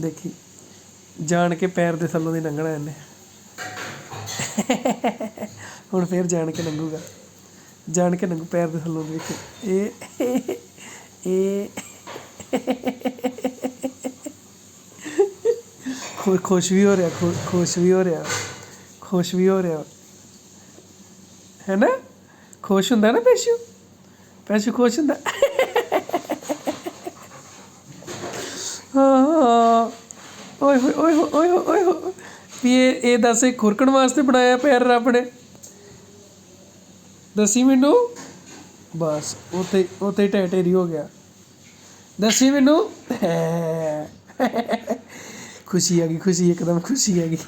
ਦੇਖੀ। ਜਾਣ ਕੇ ਪੈਰ ਦੇ ਥੱਲੋਂ ਦੀ ਲੰਘਣਾ ਇਹਨੇ। ਹੁਣ ਫੇਰ ਜਾਣ ਕੇ ਲੰਘੂਗਾ। ਜਾਣ ਕੇ ਲੰਘੂ ਪੈਰ ਦੇ ਥੱਲੋਂ ਦੀ ਇਹ ਇਹ। ਖੁਸ਼ ਵੀ ਹੋ ਰਿਹਾ, ਖੁ- ਖੁਸ਼ ਵੀ ਹੋ ਰਿਹਾ। ਖੁਸ਼ ਵੀ ਹੋ ਰਿਹਾ। ਹੈ ਨਾ? ਖੁਸ਼ ਹੁੰਦਾ ਨਾ ਪੈਸ਼ੂ? ਪੈਸ਼ੂ ਖੁਸ਼ ਹੁੰਦਾ ਹਾਂ ਓਏ ਹੋਏ ਓਏ ਹੋਏ ਓਏ ਹੋਏ, ਓਏ ਵੀ ਇਹ ਇਹ ਦੱਸ, ਇਹ ਖੁਰਕਣ ਵਾਸਤੇ ਬਣਾਇਆ ਪੈਰ ਰੱਬ ਨੇ। ਦੱਸੀ ਮੈਨੂੰ? ਬਸ ਉਤੇ ਉਤੇ ਟੈਟੇਰੀ ਹੋ ਗਿਆ। ਦੱਸੀ ਮੈਨੂੰ? ਖੁਸ਼ੀ ਆ ਗਈ, ਖੁਸ਼ੀ, ਇੱਕਦਮ ਖੁਸ਼ੀ ਆ ਗਈ।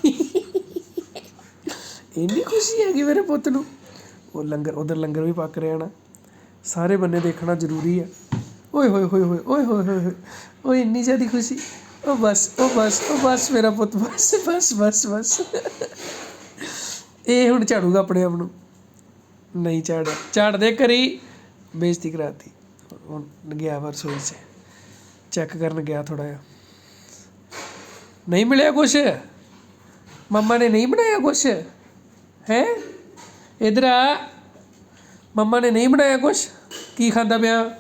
ਇੰਨੀ ਖੁਸ਼ੀ ਆ ਗਈ ਮੇਰੇ ਪੁੱਤ ਨੂੰ। ਉਹ ਲੰਗਰ, ਉਧਰ ਲੰਗਰ ਵੀ ਪੱਕ ਰਿਹਾ ਨਾ। ਸਾਰੇ ਬੰਨੇ ਦੇਖਣਾ ਜ਼ਰੂਰੀ ਆ। ਓਏ ਹੋਏ ਹੋਏ ਹੋਏ, ਓਏ ਹੋਏ ਹੋਏ ਹੋਏ। ਓਏ, ਇੰਨੀ ਜ਼ਿਆਦਾ ਖੁਸ਼ੀ। ਉਹ ਬਸ ਉਹ ਬਸ ਉਹ ਬਸ ਮੇਰਾ ਪੁੱਤ, ਬਸ ਬਸ ਬਸ ਬਸ। ਇਹ ਹੁਣ ਝਾੜੂਗਾ ਆਪਣੇ ਆਪ ਨੂੰ। ਨਹੀਂ ਝਾੜਿਆ ਝਾੜਦੇ ਕਰੀ, ਬੇਇੱਜ਼ਤੀ ਕਰਾਤੀ। ਹੁਣ ਗਿਆ ਵਾ ਰਸੋਈ 'ਚ। ਚੈੱਕ ਕਰਨ ਗਿਆ ਥੋੜਾ ਜਿਹਾ। ਨਹੀਂ ਮਿਲਿਆ ਕੁਛ? ਮੰਮਾ ਨੇ ਨਹੀਂ ਬਣਾਇਆ ਕੁਛ? ਹੈ? ਇਧਰ ਆ। ਮੰਮਾ ਨੇ ਨਹੀਂ ਬਣਾਇਆ ਕੁਛ? ਕੀ ਖਾਂਦਾ ਪਿਆ?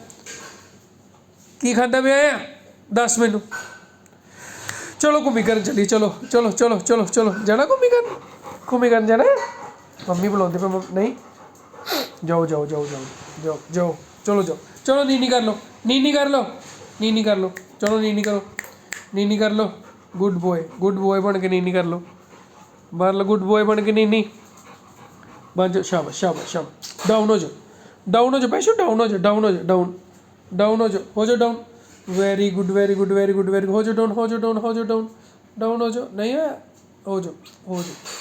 ਕੀ ਖਾਂਦਾ ਪਿਆ ਆ? ਦੱਸ ਮੈਨੂੰ। ਚਲੋ ਘੁੰਮੀ ਕਰਨ ਚੱਲੀ ਚਲੋ ਚਲੋ ਚਲੋ ਚਲੋ ਚਲੋ। ਜਾਣਾ ਘੁੰਮੀ ਕਰਨ? ਘੁੰਮੀ ਕਰਨ ਜਾਣਾ? ਮੰਮੀ ਬੁਲਾਉਂਦੇ ਪਏ ਨਹੀਂ? ਜਾਓ ਜਾਓ ਜਾਓ ਜਾਓ ਜਾਓ ਜਾਓ, ਚਲੋ ਜਾਓ। ਚਲੋ ਨੀਨੀ ਕਰ ਲਓ, ਨੀਨੀ ਕਰ ਲਓ, ਨੀਨੀ ਕਰ ਲਓ, ਚਲੋ ਨੀਨੀ ਕਰੋ, ਨੀਨੀ ਕਰ ਲਓ। ਗੁੱਡ ਬੋਏ ਗੁੱਡ ਬੋਏ ਬਣ ਕੇ ਨੀਨੀ ਕਰ ਲਓ। ਬਾਹਰ ਲਓ ਗੁੱਡ ਬੋਏ ਬਣ ਕੇ ਨੀਨੀ। ਬਣ ਜਾਓ, ਸ਼ਾਬਾਸ਼ ਸ਼ਾਬਾਸ਼ ਸ਼ਾਬਾਸ਼। ਡਾਊਨ ਹੋ ਜਾਓ। ਡਾਊਨ ਹੋ ਜਾਓ ਪੈਸ਼ੋ ਡਾਊਨ ਹੋ ਜਾਓ ਡਾਊਨ ਹੋ ਜਾਓ ਡਾਊਨ ਡਾਊਨ ਹੋ ਜਾਓ ਹੋ ਜਾਓ down very good very good very good very ਹੋ ਜਾ ਡਾਊਨ ਹੋ ਜਾ ਡਾਊਨ ਹੋ ਜਾ ਡਾਊਨ ਡਾਊਨ ਹੋ ਜਾ ਨਹੀਂ ਹੋਇਆ ਹੋ ਜਾ ਹੋ ਜਾ